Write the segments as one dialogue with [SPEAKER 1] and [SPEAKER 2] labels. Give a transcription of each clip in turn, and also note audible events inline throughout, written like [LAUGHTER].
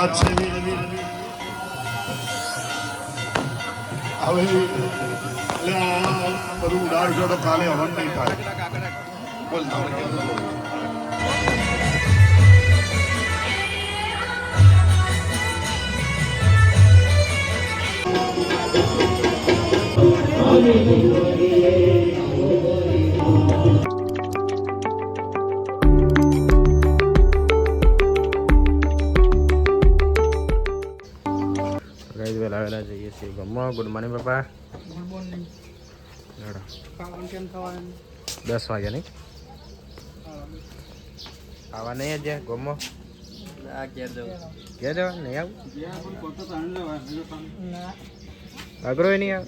[SPEAKER 1] વાત છે હવે એટલે આ બધું ઉડાડશો તો કાલે હવન નહીં થાય બોલ તમે કેમ
[SPEAKER 2] ગમો ગુડ મોર્નિંગ પપ્પા
[SPEAKER 3] ગુડ મોર્નિંગ
[SPEAKER 2] દસ વાગ્યા નહીં આવા નહીં આજે ગમો
[SPEAKER 3] આ
[SPEAKER 2] ક્યાં જવા નહીં આવું અઘરો નહીં આવ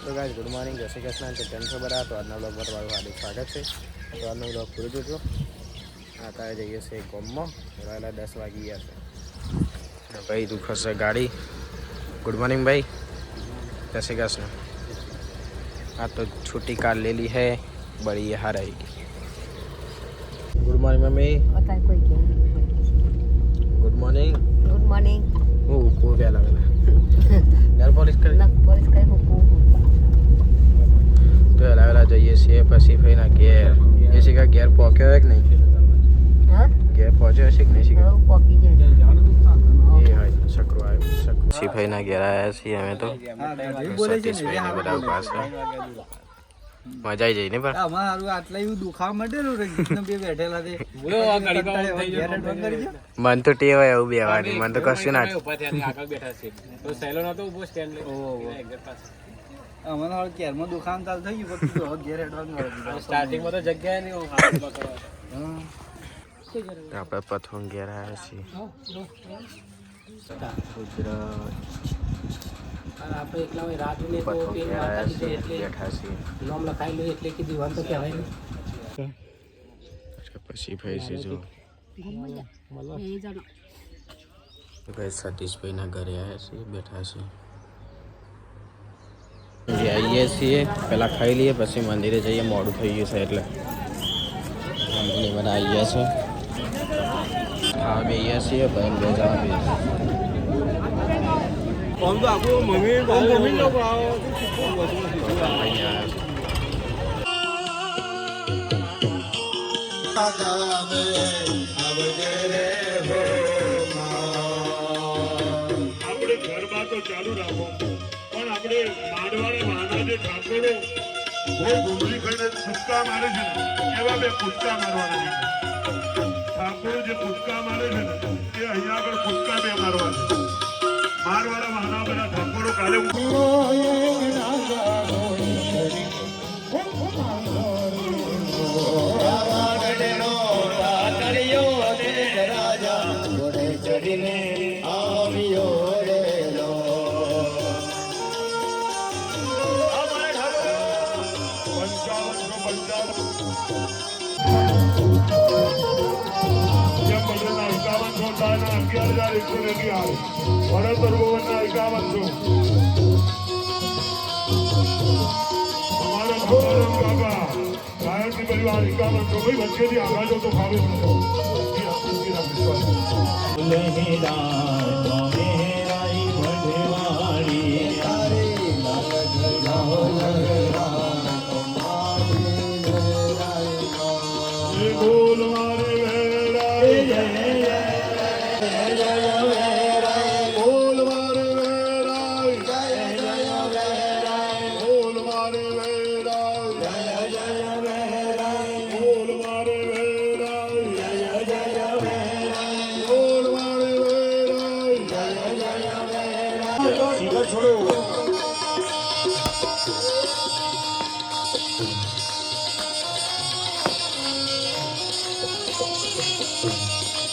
[SPEAKER 2] તો ગાઈઝ ગુડ મોર્નિંગ જય શ્રી કૃષ્ણ તો કેમ છો બધા તો આજના બ્લોગ પર તમારું હાર્દિક સ્વાગત છે તો આજનો બ્લોગ પૂરો જોજો તારે જઈએ છીએ ગમો વહેલા દસ વાગી ગયા છે ને ભાઈ દુખશે ગાડી ગુડ મોર્નિંગ ભાઈ જય શ્રી કૃષ્ણ આ તો છૂટી કાર લેલી है बड़ी ये हार आएगी गुड मॉर्निंग मम्मी
[SPEAKER 4] અત્યારે કોઈ કે
[SPEAKER 2] गुड मॉर्निंग
[SPEAKER 4] ગુડ મોર્નિંગ
[SPEAKER 2] वो को क्या लगा નેલ પોલિશ કરી
[SPEAKER 4] નખ પોલીસ કઈ મૂકું
[SPEAKER 2] તો હલા હલા જઈએ છીએ પછી ભાઈના ઘેર એ શીખા ઘેર પહોંચ્યો હોય કે નહીં
[SPEAKER 4] હા
[SPEAKER 2] ઘેર પહોંચ્યો હશે કે નહીં શીખા
[SPEAKER 4] હવે પોકી જાય
[SPEAKER 2] એ શકરો આવ્યો ઘેર આવ્યા છીએ અમે તો સતીશભાઈને બધા ઊભા મજા આવી જઈ ને પણ
[SPEAKER 3] આટલા એવું દુખાવા માંડેલું બે બેઠેલા તે.
[SPEAKER 2] મન ટેવ એવું બેવાની મન તો કશું ના
[SPEAKER 3] ઓહો. હવે ઘેરમાં દુખાવાનું ચાલુ થઈ ગયું પછી ઘેર હેડવાનું
[SPEAKER 5] સ્ટાર્ટિંગમાં તો જગ્યાએ નહીં
[SPEAKER 3] હા.
[SPEAKER 2] આપણે પથોંગ ઘેર આવ્યા છીએ
[SPEAKER 5] આપણે એકલા હોય રાત ને તો
[SPEAKER 2] પથોંગ
[SPEAKER 5] પેલી
[SPEAKER 2] ઘેર
[SPEAKER 5] માતા
[SPEAKER 2] આવ્યા
[SPEAKER 5] કીધે
[SPEAKER 2] છીએ
[SPEAKER 5] એટલે
[SPEAKER 2] બેઠા છીએ
[SPEAKER 5] નામ લખાઈ લો એટલે કીધું વાંધો તો કહેવાય નહીં
[SPEAKER 2] પછી ભાઈ છે જો તો ભાઈ સતીશભાઈના ઘરે આવ્યા છીએ બેઠા છીએ જે આવીએ છીએ પહેલાં ખાઈ લઈએ પછી મંદિરે જઈએ મોડું થઈ ગયું છે એટલે કંપની બધા આવીએ છે ખાવા બેસીએ છીએ ભાઈ બે જણા બે
[SPEAKER 1] આપણે ગરબા તો ચાલુ રાખો. પણ આપણે મારવાડા વાના જે ઠાકોરો બહુ ઘૂમરી ખાઈને કૂદકા મારે છે ને એવા બે કૂદકા મારવાના છે? ઠાકોરો જે કૂદકા મારે છે ને એ અહીંયા આગળ કૂદકા બે મારવા છે. મારવાડા બધા ઠાકોરો કાલે પંચાવનસો અગિયાર હજાર એકસો ને અગિયાર વડોદર ભુવનના એકાવનસો અમારા ભગવાન કાકા ગાયત્રી પરિવાર એકાવનસો ભાઈ, વચ્ચેથી આગળ જો તો ફાવે બોલ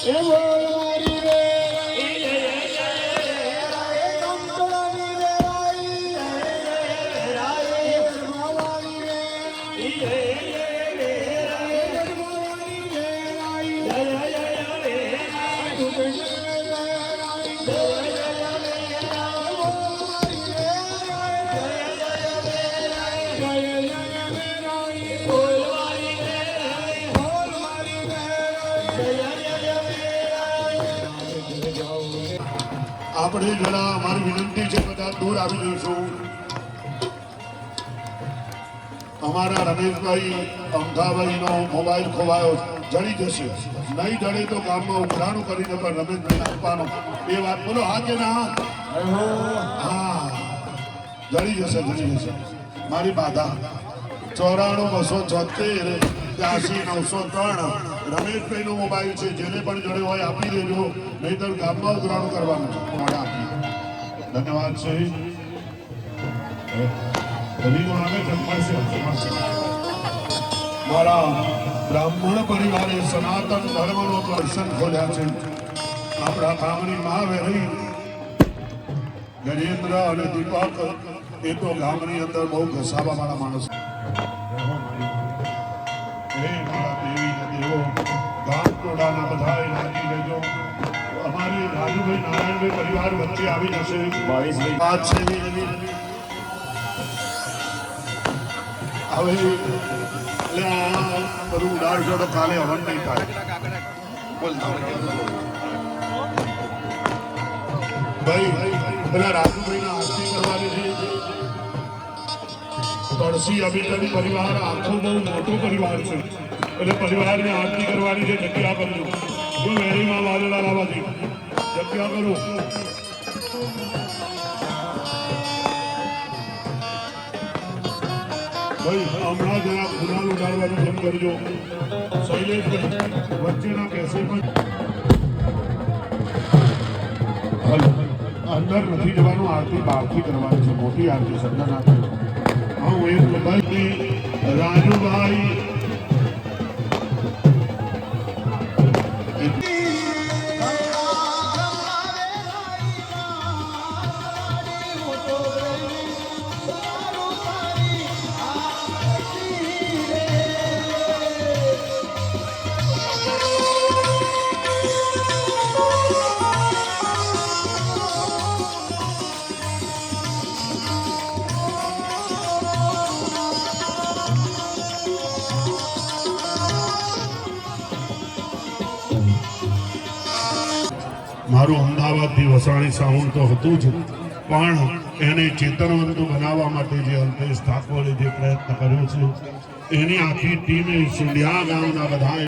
[SPEAKER 1] એ આપણે જરા અમારી વિનંતી છે, બધા દૂર આવી જઈશું. અમારા રમેશભાઈ અમથાભાઈનો મોબાઈલ ખોવાયો જડી જશે. નહીં જડે તો ગામમાં ઉઘરાણું કરીને પણ રમેશભાઈ આપવાનો. એ વાત બોલો, હા કે ના? હા. જડી જશે જડી જશે. મારી બાધા. ચોરાણું, બસો છોતેર ત્યાસી, નવસો ત્રણ. રમેશભાઈનો મોબાઈલ છે, જેને પણ જોડે હોય આપી દેજો. નહીતર ગામમાં ઉઘરાણું કરવાનું ધન્યવાદ છે. છે મળશે મળશે મારા બ્રાહ્મણ પરિવારે સનાતન ધર્મનો દર્શન ખોલ્યા છે. આપણા ગામની મહાવેરી ગજેન્દ્ર અને દીપક, એ તો ગામની અંદર બહુ ઘસાવા વાળા માણસ હે દેવી દેવો, ગામ ટોળાના બધાએ લાગી લેજો અમારી રાજુભાઈ નારાયણભાઈ પરિવાર વચ્ચે આવી જશે. વાત છે હવે એટલે આ બધું ઉડાડશો તો કાલે હવન નહીં થાય. ભાઈ પેલા રાજુભાઈના આરતી કરવાની છે. તળસી અભિકરી પરિવાર આખો બહુ મોટો પરિવાર છે. એટલે પરિવારને આરતી કરવાની છે જગ્યા કરજો જો વેરીમાં વાદળા લાવવાથી જગ્યા કરું ભાઈ હમણાં જરા ગુલાલ ઉડાડવાનું બંધ કરજો શૈલેષભાઈ વચ્ચેના કેસે પણ હલો અંદર નથી જવાનું આરતી બહારથી કરવાની છે મોટી આરતી હા હું એક ભાઈ રાજુભાઈ મારું અમદાવાદથી વસાણી સાઉન્ડ તો હતું જ, પણ એને ચેતનવંતું બનાવવા માટે જે અલ્પેશ ઠાકોરે જે પ્રયત્ન કર્યો છે, એની આખી ટીમે સુંડિયા ગામના બધાએ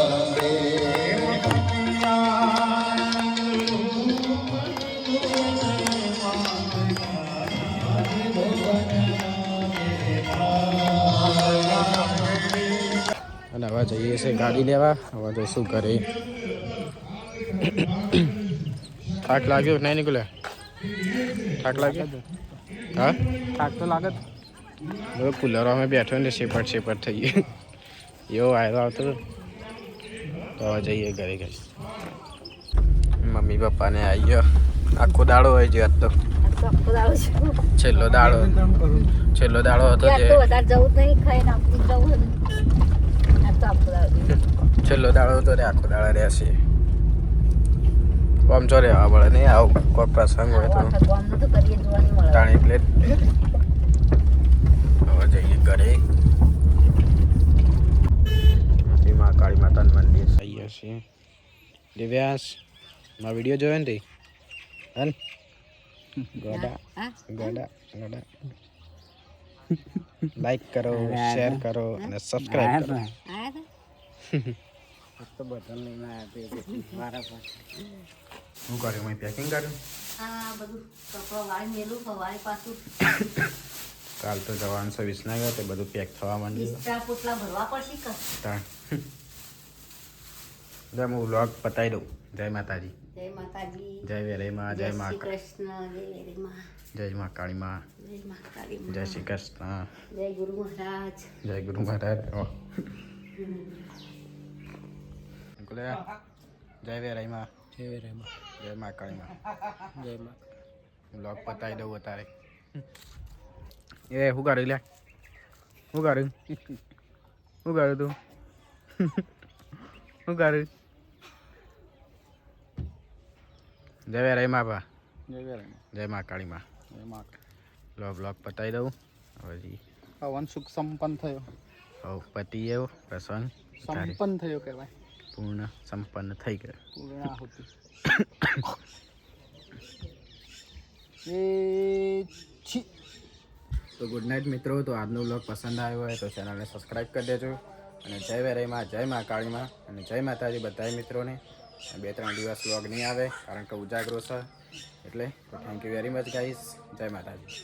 [SPEAKER 2] જઈએ છે ગાડી લેવા. હવે તો શું કરે થાક લાગ્યો? નહીં નીકળે થાક લાગ્યો? હા?
[SPEAKER 3] થાક તો લાગત
[SPEAKER 2] હવે કુલરમાં બેઠો ને શેપટ શેપટ થઈ ગયું. એવો આવ્યો આવતો. તો જઈએ ઘરે ઘરે. મમ્મી પપ્પાને આવી ગયો. આખો દાડો હોય છે આજ તો. છેલ્લો દાડો છેલ્લો દાડો. હતો જે છેલ્લો દાડો તો રે આખો દાડો રહેશે આમ ચો રહેવા પડે નહીં આવું કોઈ પ્રસંગ હોય તો.
[SPEAKER 4] આખા ગામનું તો કરીએ જોવાની મળે.
[SPEAKER 2] તાણી એટલે હવે જઈએ ઘરે. માં મા કાળી માતાનું મંદિર. આવી છીએ. દિવ્યાસ મારો વીડિયો જોયો ને તે? હાલ. ગોડા ગોડા ગોડા. લાઈક કરો શેર કરો અને સબસ્ક્રાઇબ કરો.
[SPEAKER 4] તો.
[SPEAKER 3] બટન લઈને આવ્યા
[SPEAKER 2] હું કર્યું? મેં પેકિંગ કર્યું?
[SPEAKER 4] આ બધું. કપડો વાળી મેલું પાછું.
[SPEAKER 2] કાલ તો જવાનું છે વિસનગર તે બધું પેક થવા માંડ્યું
[SPEAKER 4] બિસ્તરા પોટલા ભરવા પડશે કે?
[SPEAKER 2] તાણ [LAUGHS] જય હું વ્લોગ પતાવી દઉં. જય માતાજી.
[SPEAKER 4] જય માતાજી.
[SPEAKER 2] જય વેરેમાં જય મા
[SPEAKER 4] કૃષ્ણ જય વેરીમાં
[SPEAKER 2] જય મા કાળીમાં.
[SPEAKER 4] જય મહાકાળી
[SPEAKER 2] જય શ્રી કૃષ્ણ.
[SPEAKER 4] જય ગુરુ મહારાજ.
[SPEAKER 2] જય ગુરુ મહારાજ. જય વેરાઈમાં
[SPEAKER 5] જય વેરાયમાં
[SPEAKER 2] જય મા કાળીમાં.
[SPEAKER 5] જય માં.
[SPEAKER 2] વ્લોગ પતાવી દઉં અત્યારે. એ શું કર્યું લે શું કર્યું શું કર્યું તું? શું કર્યું જય વેરાઈમાં બા
[SPEAKER 3] જય વેરાઈ
[SPEAKER 2] જય મા કાળીમાં.
[SPEAKER 3] જય મા
[SPEAKER 2] બ્લોગ બ્લોગ પતાવી દઉં. હવે
[SPEAKER 3] પવન સુખ સંપન્ન થયો.
[SPEAKER 2] હવ પતિ એવો પ્રસંગ
[SPEAKER 3] સંપન્ન થયો કહેવાય.
[SPEAKER 2] પૂર્ણ સંપન્ન થઈ ગયો.
[SPEAKER 3] પૂર્ણ આહુતિ. [COUGHS] એ છી.
[SPEAKER 2] તો ગુડ નાઇટ મિત્રો તો આજનો બ્લોગ પસંદ આવ્યો હોય તો ચેનલને સબસ્ક્રાઈબ કરી દેજો. અને જય વેરાઈમાં જય મા કાળીમાં અને જય માતાજી બધા મિત્રોને. બે ત્રણ દિવસ વ્લોગ નહીં આવે, કારણ કે ઉજાગરો છે. એટલે thank you very much guys જય માતાજી.